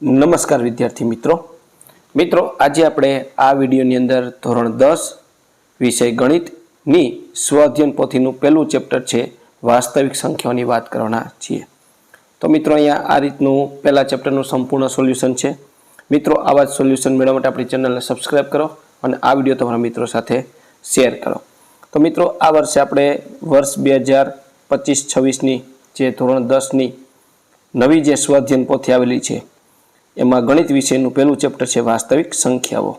નમસ્કાર વિદ્યાર્થી મિત્રો. મિત્રો, આજે આપણે આ વિડીયોની અંદર ધોરણ દસ વિષય ગણિતની સ્વઅધ્યયન પોથીનું પહેલું ચેપ્ટર છે વાસ્તવિક સંખ્યાઓની વાત કરવાના છીએ. તો મિત્રો, અહીંયા આ રીતનું પહેલા ચેપ્ટરનું સંપૂર્ણ સોલ્યુશન છે. મિત્રો, આવા જ સોલ્યુશન મેળવવા માટે આપણી ચેનલને સબસ્ક્રાઈબ કરો અને આ વીડિયો તમારા મિત્રો સાથે શેર કરો. તો મિત્રો, આ વર્ષે આપણે વર્ષ બે હજાર પચીસ છવ્વીસની જે ધોરણ દસની નવી જે સ્વાધ્યયન પોથી આવેલી છે એમાં ગણિત વિષયનું પહેલું ચેપ્ટર છે વાસ્તવિક સંખ્યાઓ.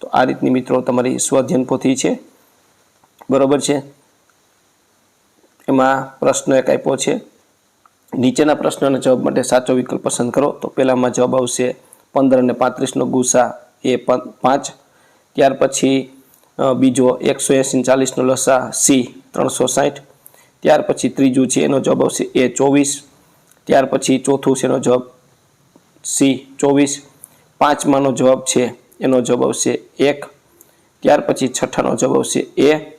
તો આ રીતની મિત્રો તમારી સ્વાધ્યયન પોથી છે. બરોબર છે? એમાં પ્રશ્ન એક આપ્યો છે. નીચેના પ્રશ્નના જવાબ માટે સાચો વિકલ્પ પસંદ કરો. તો પહેલામાં જવાબ આવશે પંદર અને પાંત્રીસનો ગુસા એ પાંચ. ત્યાર પછી બીજો એકસો એંસી ચાલીસનો લસા સી ત્રણસો સાઠ. ત્યાર પછી ત્રીજું છે એનો જવાબ આવશે એ ચોવીસ. ત્યાર પછી ચોથું છે એનો જવાબ સી, ચોવીસ. પાંચમાનો જવાબ છે, એનો જવાબ આવશે એક. ત્યાર પછી છઠ્ઠાનો જવાબ આવશે એ.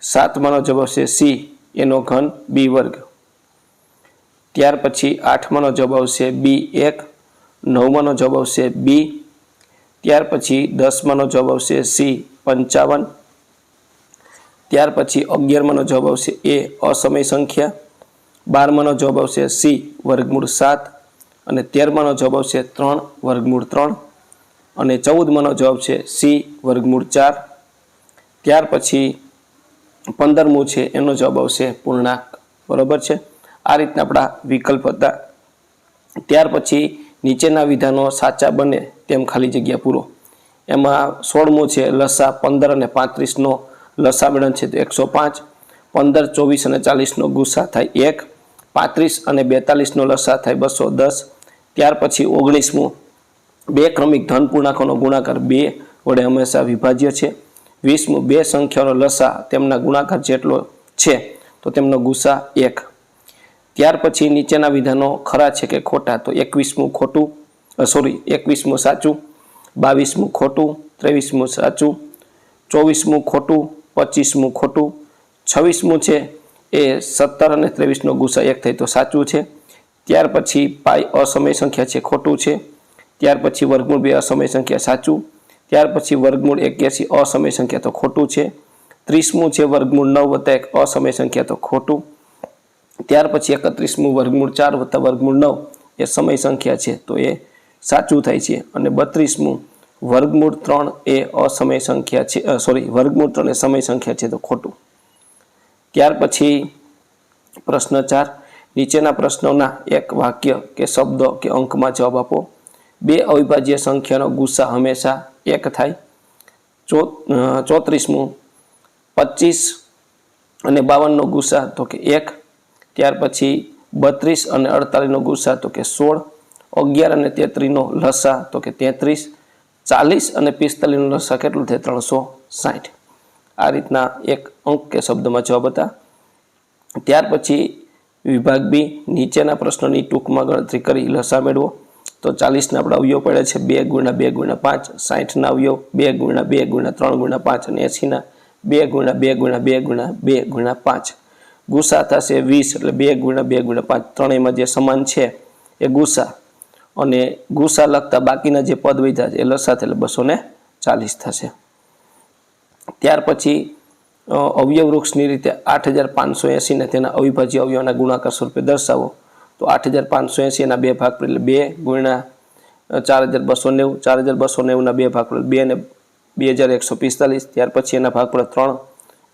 સાતમાનો જવાબ આવશે સી, એનો ઘન બી વર્ગ. ત્યાર પછી આઠમાનો જવાબ આવશે બી એક. નવમાનો જવાબ આવશે બી. ત્યાર પછી દસમાનો જવાબ આવશે સી, પંચાવન. ત્યાર પછી અગિયારમાનો જવાબ આવશે એ, અસમય સંખ્યા. બારમાનો જવાબ આવશે સી, વર્ગમૂળ સાત. અને તેરમાનો જવાબ આવશે ત્રણ વર્ગમૂળ ત્રણ અને ચૌદમાંનો જવાબ છે સી વર્ગમૂળ ચાર. ત્યાર પછી પંદરમું છે, એનો જવાબ આવશે પૂર્ણાંક. બરોબર છે? આ રીતના આપણા વિકલ્પ હતા. ત્યાર પછી નીચેના વિધાનો સાચા બને તેમ ખાલી જગ્યા પૂરો. એમાં સોળમું છે, લસા પંદર અને પાંત્રીસનો લસા મેળન છે તો એકસો પાંચ. પંદર, ચોવીસ અને ચાલીસનો ગુસ્સા થાય એક. પાંત્રીસ અને બેતાલીસનો લસા થાય બસો દસ. ત્યાર પછી ઓગણીસમું બે ક્રમિક ધન પૂર્ણાંકોનો ગુણાકાર બે વડે હંમેશા વિભાજ્ય છે. વીસમું બે સંખ્યાનો લસા તેમના ગુણાકાર જેટલો છે તો તેમનો ગુસા એક. ત્યાર પછી નીચેના વિધાનો ખરા છે કે ખોટા તો એકવીસમું ખોટું સોરી એકવીસમું સાચું, બાવીસમું ખોટું, ત્રેવીસમું સાચું, ચોવીસમું ખોટું, પચીસમું ખોટું. છવ્વીસમું છે એ સત્તર અને ત્રેવીસનો ગુસા એક થાય તો સાચું છે. ત્યાર પછી પાય અસમય સંખ્યા છે ખોટું છે. ત્યાર પછી વર્ગમૂળ બે અસમય સંખ્યા સાચું. ત્યાર પછી વર્ગમૂળ એક્યાસી અસમય સંખ્યા તો ખોટું છે. ત્રીસમું છે વર્ગમૂળ નવ વત્તા એક અસમય સંખ્યા તો ખોટું. ત્યાર પછી એકત્રીસમું વર્ગમૂળ ચાર વત્તા વર્ગમૂળ નવ એ સમય સંખ્યા છે તો એ સાચું થાય છે. અને બત્રીસમું વર્ગમૂળ ત્રણ એ અસમય સંખ્યા છે સોરી વર્ગમૂળ ત્રણ એ સમય સંખ્યા છે તો ખોટું. ત્યાર પછી પ્રશ્ન ચાર. નીચેના પ્રશ્નોના એક વાક્ય કે શબ્દ કે અંકમાં જવાબ આપો. બે અવિભાજ્ય સંખ્યાનો ગુસ્સા હંમેશા એક થાય. ચો ચોત્રીસમું. પચીસ અને બાવનનો ગુસ્સા તો કે એક. ત્યાર પછી બત્રીસ અને અડતાલીસનો ગુસ્સા તો કે સોળ. અગિયાર અને તેત્રીસનો લસા તો કે તેત્રીસ. ચાલીસ અને પિસ્તાલીસનો લસા કેટલું થાય? ત્રણસો સાઠ. આ રીતના એક અંક કે શબ્દમાં જવાબ હતા. ત્યાર પછી વિભાગ બી નીચેના પ્રશ્નોની ટૂંકમાં ગણતરી કરી લસા મેળવો તો ચાલીસના આપણા અવયવ પડે છે બે ગુણ્યા બે ગુણ્યા પાંચ સાઠના અવયવ બે ગુણ્યા બે ગુણ્યા ત્રણ ગુણ્યા પાંચ અને એંસીના બે ગુણ્યા બે ગુણ્યા બે ગુણ્યા બે ગુણ્યા પાંચ ગુસા થશે વીસ એટલે બે ગુણ્યા બે ગુણ્યા પાંચ ત્રણેયમાં જે સમાન છે એ ગુસા અને ગુસા લગતા બાકીના જે પદ વધ્યા છે એ લસા એટલે બસો ચાલીસ થશે ત્યાર પછી અવયવ વૃક્ષની રીતે આઠ હજાર પાંચસો એંસીને તેના અવિભાજ્ય અવયવના ગુણાકાર સ્વરૂપે દર્શાવો. તો આઠ હજાર પાંચસો એંસી એના બે ભાગ પડે એટલે બે ગુણ્યા ચાર હજાર બસો નેવું, ચાર હજાર બસો નેવુંના બે ભાગ પડે બે ને બે હજાર એકસો પિસ્તાલીસ, ત્યાર પછી એના ભાગ પડે ત્રણ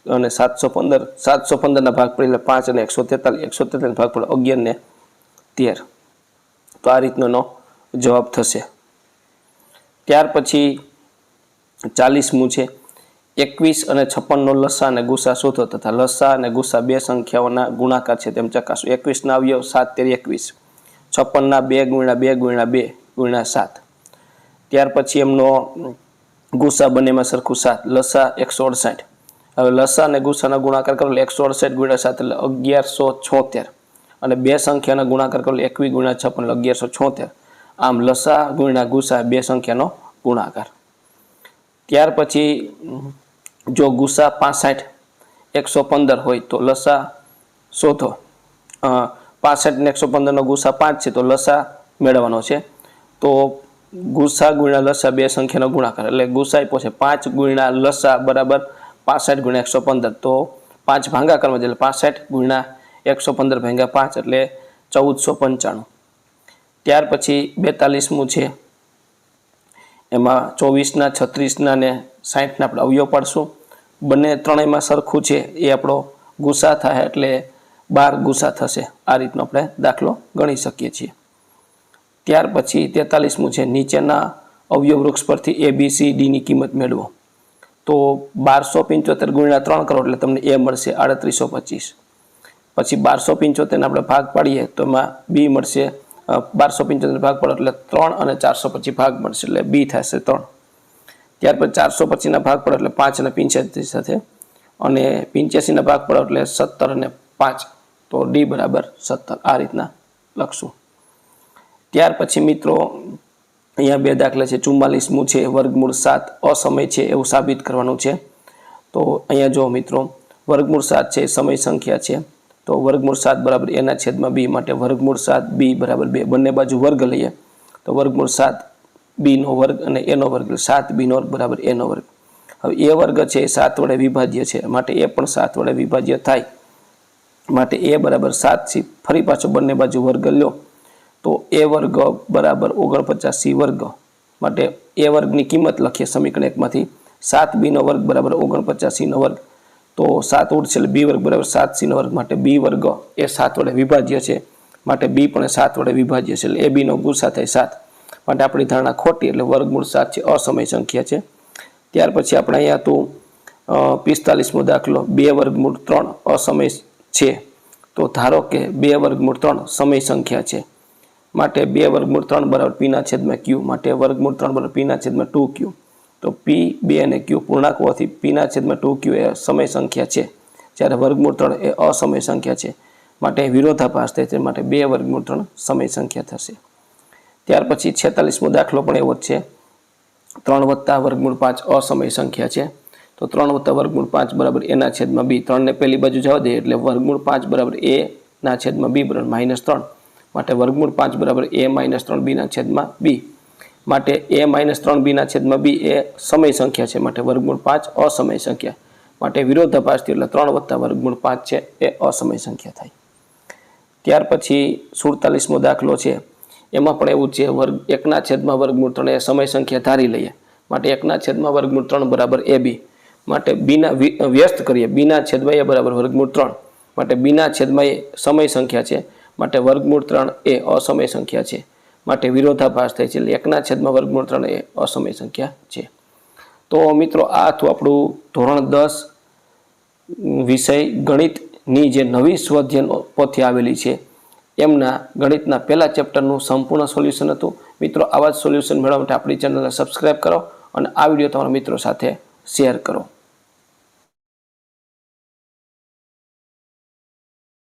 અને સાતસો પંદર, સાતસો પંદરના ભાગ પડે એટલે પાંચ અને એકસો તેતાલીસ એકસો તેતાલીસ ભાગ પડે અગિયાર ને તેર. તો આ રીતનો જવાબ થશે. ત્યાર પછી ચાલીસમું છે. એકવીસ અને છપ્પનનો લસા અને ગુસા શોધો તથા લસા અને ગુસા બે સંખ્યાઓના ગુણાકાર છે તેમ ચકાસો. એકવીસના અવયવ સાત, તેર, એકવીસ. છપ્પનના બે ગુણ્યા બે ગુણ્યા બે ગુણ્યા સાત. ત્યાર પછી એમનો ગુસા બંનેમાં સરખું સાત. લસા એકસો અડસાઠ. હવે લસા અને ગુસાના ગુણાકાર કરો એકસો અડસાઠ ગુણ્યા સાત એટલે અગિયારસો છોતેર. અને બે સંખ્યાના ગુણાકાર કરો એકવીસ ગુણ્યા છપ્પન અગિયારસો છોતેર. આમ લસા ગુણ્યા ગુસા બે સંખ્યાનો ગુણાકાર. ત્યાર પછી જો ગુસા પાસઠ, એકસો પંદર હોય તો લસા શોધો. પાસઠ ને એકસો પંદરનો ગુસા પાંચ છે તો લસા મેળવવાનો છે. તો ગુસા ગુણ્યા લસા બે સંખ્યાનો ગુણાકાર. એટલે ગુસાઈ છે પાંચ ગુણ્યા લસા બરાબર પાસઠ ગુણ્યા એકસો પંદર. તો પાંચ ભાંગા કરવા એટલે પાસઠ ગુણ્યા એકસો પંદર ભાંગ્યા પાંચ એટલે ચૌદસો પંચાણું. ત્યાર પછી બેતાલીસમું છે. એમાં ચોવીસના, છત્રીસના ને સાહીઠના આપણે અવયવ પાડશું. બંને ત્રણેયમાં સરખું છે એ આપણો ગુસા થાય એટલે બાર ગુસા થશે. આ રીતનો આપણે દાખલો ગણી શકીએ છીએ. ત્યાર પછી તેતાલીસમું છે, નીચેના અવયવ વૃક્ષ પરથી એ બી સી ડીની કિંમત મેળવો. તો બારસો પંચોતેર ગુણ્યા ત્રણ કરો એટલે તમને એ મળશે આડત્રીસો પચીસ. પછી બારસો પંચોતેરને આપણે ભાગ પાડીએ તો એમાં બી મળશે બારસો પંચોતેર ભાગ પડે એટલે ત્રણ અને ચારસો પછી ભાગ મળશે એટલે બી થશે ત્રણ. ત્યાર પછી ચારસો પછીના ભાગ પડો એટલે પાંચ અને પિંચ્યાસી સાથે. અને પિંચ્યાસીના ભાગ પડો એટલે સત્તર અને પાંચ. તો ડી બરાબર સત્તર. આ રીતના લખશું. ત્યાર પછી મિત્રો, અહીંયા બે દાખલા છે. ચુમ્માલીસમું છે, વર્ગમૂળ સાત. અસમય છે એવું સાબિત કરવાનું છે. તો અહીંયા જો મિત્રો, વર્ગમૂળ સાત છે, સમય સંખ્યા છે. તો વર્ગમૂળ સાત બરાબર એના છેદમાં બી માટે વર્ગમૂળ સાત બી બરાબર બે. બંને બાજુ વર્ગ લઈએ તો વર્ગમૂળ સાત બીનો વર્ગ અને એનો વર્ગ. સાત બીનો વર્ગ બરાબર એનો વર્ગ. હવે એ વર્ગ છે એ સાત વડે વિભાજ્ય છે. માટે એ પણ સાત વડે વિભાજ્ય થાય. માટે એ બરાબર સાત સી. ફરી પાછો બંને બાજુ વર્ગ લ્યો. તો એ વર્ગ બરાબર ઓગણપચાસ સી વર્ગ. માટે એ વર્ગની કિંમત લખીએ સમીકરણ એકમાંથી. સાત બીનો વર્ગ બરાબર ઓગણપચાસ સીનો વર્ગ. તો સાત ઉડશે એટલે બી વર્ગ બરાબર સાત સીનો વર્ગ માટે બી વર્ગ એ સાત વડે વિભાજ્ય છે. માટે બી પણ સાત વડે વિભાજ્ય છે એટલે એ બીનો ગુસા થાય સાત. માટે આપણી ધારણા ખોટી એટલે વર્ગમૂળ સાત છે, અસમય સંખ્યા છે. ત્યાર પછી આપણે અહીંયા તો પિસ્તાલીસમો દાખલો, બે વર્ગમૂળ ત્રણ અસમય છે. તો ધારો કે બે વર્ગમૂળ ત્રણ સમય સંખ્યા છે. માટે બે વર્ગમૂળ ત્રણ બરાબર પીના છેદમાં ક્યુ. માટે વર્ગમૂળ ત્રણ બરાબર પીના છેદમાં ટુ ક્યુ. તો પી બે અને ક્યુ પૂર્ણાંક હોવાથી પીના છેદમાં ટુ ક્યુ એ સમય સંખ્યા છે. જ્યારે વર્ગમૂળ ત્રણ એ અસમય સંખ્યા છે. માટે વિરોધાભાસ થાય તે માટે બે વર્ગમૂળ ત્રણ સમય સંખ્યા થશે. ત્યાર પછી છેતાલીસમો દાખલો પણ એવો જ છે. ત્રણ વત્તા વર્ગમૂળ પાંચ અસમય સંખ્યા છે. તો ત્રણ વત્તા વર્ગમૂળ પાંચ બરાબર એના છેદમાં બી ત્રણને પહેલી બાજુ જવા દે એટલે વર્ગમૂળ પાંચ બરાબર એ ના છેદમાં બી બરાબર માઇનસ ત્રણ. માટે વર્ગમૂળ પાંચ બરાબર એ માઇનસ ત્રણ બીના છેદમાં બી માટે એ માઇનસ ત્રણ બીના છેદમાં બી એ સમય સંખ્યા છે માટે વર્ગમૂળ પાંચ અસમય સંખ્યા. માટે વિરોધાભાસથી એટલે ત્રણ વત્તા વર્ગમૂળ પાંચ છે, એ અસમય સંખ્યા થાય. ત્યાર પછી સુડતાલીસમો દાખલો છે. એમાં પણ એવું છે, વર્ગ એકના છેદમાં વર્ગમૂળ ત્રણ એ સમય સંખ્યા ધારી લઈએ. માટે એકના છેદમાં વર્ગમૂળ ત્રણ બરાબર એ બી. માટે બીના વ્યસ્ત કરીએ. બીના છેદમાં એ બરાબર વર્ગમૂળ ત્રણ. માટે બીના છેદમાં એ સમય સંખ્યા છે. માટે વર્ગમૂળ ત્રણ એ અસમય સંખ્યા છે. માટે વિરોધાભાસ થાય છે. એટલે એકના છેદમાં વર્ગમૂળ ત્રણ એ અસમય સંખ્યા છે. તો મિત્રો, આ હતું આપણું ધોરણ દસ વિષય ગણિતની જે નવી સ્વધ્યન પોથી આવેલી છે. એમના ગણિતના પહેલા ચેપ્ટરનું સંપૂર્ણ સોલ્યુશન હતું. મિત્રો, આવા જ સોલ્યુશન મેળવવા માટે આપણી ચેનલને સબસ્ક્રાઈબ કરો અને આ વીડિયો તમારા મિત્રો સાથે શેર કરો.